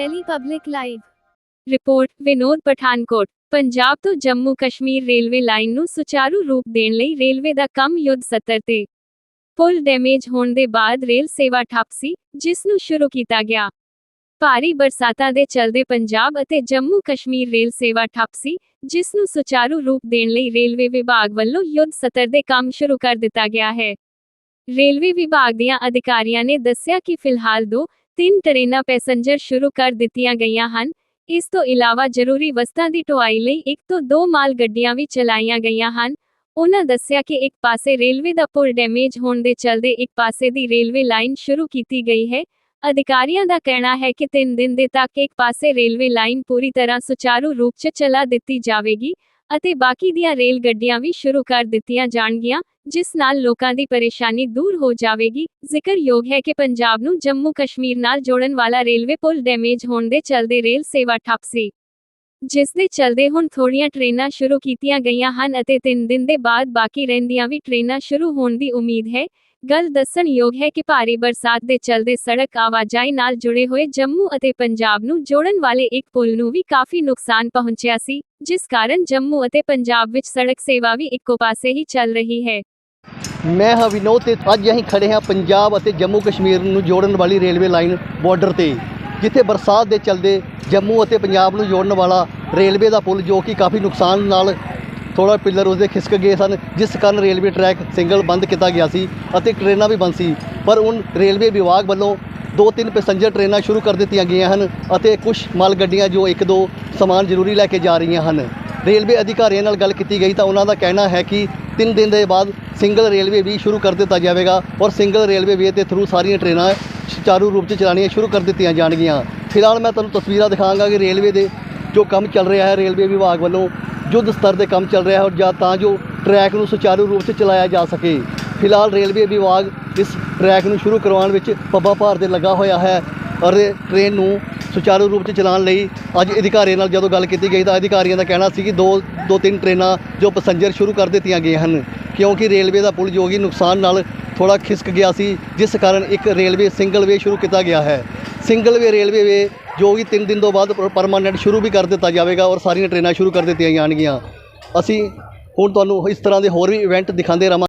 Delhi Public Live report Vinod Pathankot Punjab ਤੋਂ Jammu Kashmir railway line ਨੂੰ ਸੁਚਾਰੂ ਰੂਪ ਦੇਣ ਲਈ ਰੇਲਵੇ ਦਾ ਕੰਮ ਯੁੱਧ ਸੱਤਰ ਤੇ ਪੁਲ ਡੈਮੇਜ ਹੋਣ ਦੇ ਬਾਅਦ ਰੇਲ ਸੇਵਾ ਠੱਪ ਸੀ ਜਿਸ ਨੂੰ ਸ਼ੁਰੂ ਕੀਤਾ ਗਿਆ ਭਾਰੀ ਬਰਸਾਤਾਂ ਦੇ ਚਲਦੇ ਪੰਜਾਬ ਅਤੇ ਜੰਮੂ ਕਸ਼ਮੀਰ ਰੇਲ ਸੇਵਾ ਠੱਪ ਸੀ ਜਿਸ ਨੂੰ ਸੁਚਾਰੂ ਰੂਪ ਦੇਣ ਲਈ ਰੇਲਵੇ ਵਿਭਾਗ ਵੱਲੋਂ ਯੁੱਧ ਸੱਤਰ ਦੇ ਕੰਮ ਸ਼ੁਰੂ ਕਰ ਦਿੱਤਾ ਗਿਆ ਹੈ ਰੇਲਵੇ ਵਿਭਾਗ ਦੀਆਂ ਅਧਿਕਾਰੀਆਂ ਨੇ ਦੱਸਿਆ ਕਿ ਫਿਲਹਾਲ ਦੋ ਤਿੰਨ ਟ੍ਰੇਨਾਂ ਪੈਸੇਂਜਰ ਸ਼ੁਰੂ ਕਰ ਦਿੱਤੀਆਂ ਗਈਆਂ ਹਨ। ਇਸ ਤੋਂ ਇਲਾਵਾ ਜ਼ਰੂਰੀ ਵਸਤਾਂ ਦੀ ਢੁਆਈ ਲਈ ਇੱਕ ਤੋਂ ਦੋ ਮਾਲ ਗੱਡੀਆਂ ਵੀ ਚਲਾਈਆਂ ਗਈਆਂ ਹਨ। ਉਹਨਾਂ ਦੱਸਿਆ ਕਿ ਇੱਕ ਪਾਸੇ ਰੇਲਵੇ ਦਾ ਪੁਲ ਡੈਮੇਜ ਹੋਣ ਦੇ ਚਲਦੇ ਇੱਕ ਪਾਸੇ ਦੀ ਰੇਲਵੇ ਲਾਈਨ ਸ਼ੁਰੂ ਕੀਤੀ ਗਈ ਹੈ। ਅਧਿਕਾਰੀਆਂ ਦਾ ਕਹਿਣਾ ਹੈ ਕਿ 3 ਦਿਨ ਦੇ ਤੱਕ ਇੱਕ ਪਾਸੇ ਰੇਲਵੇ ਲਾਈਨ ਪੂਰੀ ਤਰ੍ਹਾਂ ਸੁਚਾਰੂ ਰੂਪ 'ਚ ਚਲਾ ਦਿੱਤੀ ਜਾਵੇਗੀ। ਅਤੇ ਬਾਕੀ ਦੀਆਂ ਰੇਲ ਗੱਡੀਆਂ ਵੀ ਸ਼ੁਰੂ ਕਰ ਦਿੱਤੀਆਂ ਜਾਣਗੀਆਂ, ਜਿਸ ਨਾਲ ਲੋਕਾਂ ਦੀ ਪਰੇਸ਼ਾਨੀ ਦੂਰ ਹੋ ਜਾਵੇਗੀ। ਜ਼ਿਕਰਯੋਗ ਹੈ ਕਿ ਪੰਜਾਬ ਨੂੰ ਜੰਮੂ ਕਸ਼ਮੀਰ ਨਾਲ ਜੋੜਨ ਵਾਲਾ ਰੇਲਵੇ ਪੁਲ ਡੈਮੇਜ ਹੋਣ ਦੇ ਚਲਦੇ ਰੇਲ ਸੇਵਾ ਠੱਪ ਸੀ। ਜਿਸ ਦੇ ਚਲਦੇ ਹੁਣ ਥੋੜੀਆਂ ਟ੍ਰੇਨਾਂ ਸ਼ੁਰੂ ਕੀਤੀਆਂ ਗਈਆਂ ਹਨ ਅਤੇ 3 ਦਿਨ ਦੇ ਬਾਅਦ ਬਾਕੀ ਰਹਿੰਦੀਆਂ ਵੀ ਟ੍ਰੇਨਾਂ ਸ਼ੁਰੂ ਹੋਣ ਦੀ ਉਮੀਦ ਹੈ ਗੱਲ ਦੱਸਣਯੋਗ ਹੈ ਕਿ ਭਾਰੀ ਬਰਸਾਤ ਦੇ ਚਲਦੇ ਸੜਕ ਆਵਾਜਾਈ ਨਾਲ ਜੁੜੇ ਹੋਏ ਜੰਮੂ ਅਤੇ ਪੰਜਾਬ ਨੂੰ ਜੋੜਨ ਵਾਲੇ ਇੱਕ ਪੁਲ ਨੂੰ ਵੀ ਕਾਫੀ ਨੁਕਸਾਨ ਪਹੁੰਚਿਆ ਸੀ, ਜਿਸ ਕਾਰਨ ਜੰਮੂ ਅਤੇ ਪੰਜਾਬ ਵਿੱਚ ਸੜਕ ਸੇਵਾ ਵੀ ਇੱਕੋ ਪਾਸੇ ਹੀ ਚੱਲ ਰਹੀ ਹੈ। ਮੈਂ ਹਾਂ ਵਿਨੋਦ ਤੇ ਅੱਜ ਅਸੀਂ ਖੜੇ ਹਾਂ ਪੰਜਾਬ ਅਤੇ ਜੰਮੂ ਕਸ਼ਮੀਰ ਨੂੰ ਜੋੜਨ ਵਾਲੀ ਰੇਲਵੇ ਲਾਈਨ ਬਾਰਡਰ ਤੇ, ਜਿੱਥੇ ਬਰਸਾਤ ਦੇ ਚਲਦੇ ਜੰਮੂ ਅਤੇ ਪੰਜਾਬ ਨੂੰ ਜੋੜਨ ਵਾਲਾ ਰੇਲਵੇ ਦਾ ਪੁਲ ਜੋ ਕਿ ਕਾਫੀ ਨੁਕਸਾਨ ਨਾਲ ਥੋੜਾ ਪਿੱਲਰ ਉਸਦੇ ਖਿਸਕ ਗਏ ਸਨ, ਜਿਸ ਕਾਰਨ ਰੇਲਵੇ ਟਰੈਕ ਸਿੰਗਲ ਬੰਦ ਕੀਤਾ ਗਿਆ ਸੀ ਅਤੇ ਟ੍ਰੇਨਾਂ ਵੀ ਬੰਦ ਸੀ। ਪਰ ਹੁਣ ਰੇਲਵੇ ਵਿਭਾਗ ਵੱਲੋਂ ਦੋ ਤਿੰਨ ਪੈਸੇਂਜਰ ਟ੍ਰੇਨਾਂ ਸ਼ੁਰੂ ਕਰ ਦਿੱਤੀਆਂ ਗਈਆਂ ਹਨ ਅਤੇ ਕੁਝ ਮਾਲ ਗੱਡੀਆਂ ਜੋ ਇੱਕ ਦੋ ਸਮਾਨ ਜ਼ਰੂਰੀ ਲੈ ਕੇ ਜਾ ਰਹੀਆਂ ਹਨ। ਰੇਲਵੇ ਅਧਿਕਾਰੀਆਂ ਨਾਲ ਗੱਲ ਕੀਤੀ ਗਈ ਤਾਂ ਉਹਨਾਂ ਦਾ ਕਹਿਣਾ ਹੈ ਕਿ ਤਿੰਨ ਦਿਨ ਦੇ ਬਾਅਦ ਸਿੰਗਲ ਰੇਲਵੇ ਵੀ ਸ਼ੁਰੂ ਕਰ ਦਿੱਤਾ ਜਾਵੇਗਾ ਔਰ ਸਿੰਗਲ ਰੇਲਵੇ ਵੇ ਦੇ ਥਰੂ ਸਾਰੀਆਂ ਟ੍ਰੇਨਾਂ ਸੁਚਾਰੂ ਰੂਪ 'ਚ ਚਲਾਉਣੀਆਂ ਸ਼ੁਰੂ ਕਰ ਦਿੱਤੀਆਂ ਜਾਣਗੀਆਂ। ਫਿਲਹਾਲ ਮੈਂ ਤੁਹਾਨੂੰ ਤਸਵੀਰਾਂ ਦਿਖਾਵਾਂਗਾ ਕਿ ਰੇਲਵੇ ਦੇ ਜੋ ਕੰਮ ਚੱਲ ਰਿਹਾ ਹੈ, ਰੇਲਵੇ ਵਿਭਾਗ ਵੱਲੋਂ ਯੁੱਧ ਸਤਰ ਦੇ ਕੰਮ ਚੱਲ ਰਿਹਾ ਹੈ ਔਰ ਜਾਂ ਤਾਂ ਜੋ ਟਰੈਕ ਨੂੰ ਸੁਚਾਰੂ ਰੂਪ 'ਚ ਚਲਾਇਆ ਜਾ ਸਕੇ। ਫਿਲਹਾਲ ਰੇਲਵੇ ਵਿਭਾਗ ਇਸ ਟਰੈਕ ਨੂੰ ਸ਼ੁਰੂ ਕਰਵਾਉਣ ਵਿੱਚ ਪੱਬਾ ਭਾਰ ਦੇ ਲੱਗਾ ਹੋਇਆ ਹੈ ਔਰ ਇਹ ਟ੍ਰੇਨ ਨੂੰ ਸੁਚਾਰੂ ਰੂਪ 'ਚ ਚਲਾਉਣ ਲਈ ਅੱਜ ਅਧਿਕਾਰੀਆਂ ਨਾਲ ਜਦੋਂ ਗੱਲ ਕੀਤੀ ਗਈ ਤਾਂ ਅਧਿਕਾਰੀਆਂ ਦਾ ਕਹਿਣਾ ਸੀ ਕਿ ਦੋ ਦੋ ਤਿੰਨ ਟ੍ਰੇਨਾਂ ਜੋ ਪੈਸੇਂਜਰ ਸ਼ੁਰੂ ਕਰ ਦਿੱਤੀਆਂ ਗਈਆਂ ਹਨ। ਕਿਉਂਕਿ ਰੇਲਵੇ ਦਾ ਪੁਲ ਜੋ ਨੁਕਸਾਨ ਨਾਲ ਥੋੜਾ ਖਿਸਕ ਗਿਆ ਸੀ, ਜਿਸ ਕਾਰਨ ਇੱਕ ਰੇਲਵੇ ਸਿੰਗਲ ਵੇ ਸ਼ੁਰੂ ਕੀਤਾ ਗਿਆ ਹੈ। ਸਿੰਗਲ ਵੇ ਰੇਲਵੇ ਵੇ ਜੋ ਕਿ 3 ਦਿਨ ਤੋਂ ਬਾਅਦ ਪਰਮਾਨੈਂਟ ਸ਼ੁਰੂ ਵੀ ਕਰ ਦਿੱਤਾ ਜਾਵੇਗਾ ਔਰ ਸਾਰੀਆਂ ਟ੍ਰੇਨਾਂ ਸ਼ੁਰੂ ਕਰ ਦਿੱਤੀਆਂ ਜਾਣਗੀਆਂ। ਅਸੀਂ ਹੁਣ ਤੁਹਾਨੂੰ ਇਸ ਤਰ੍ਹਾਂ ਦੇ ਹੋਰ ਵੀ ਇਵੈਂਟ ਦਿਖਾਉਂਦੇ ਰਵਾਂ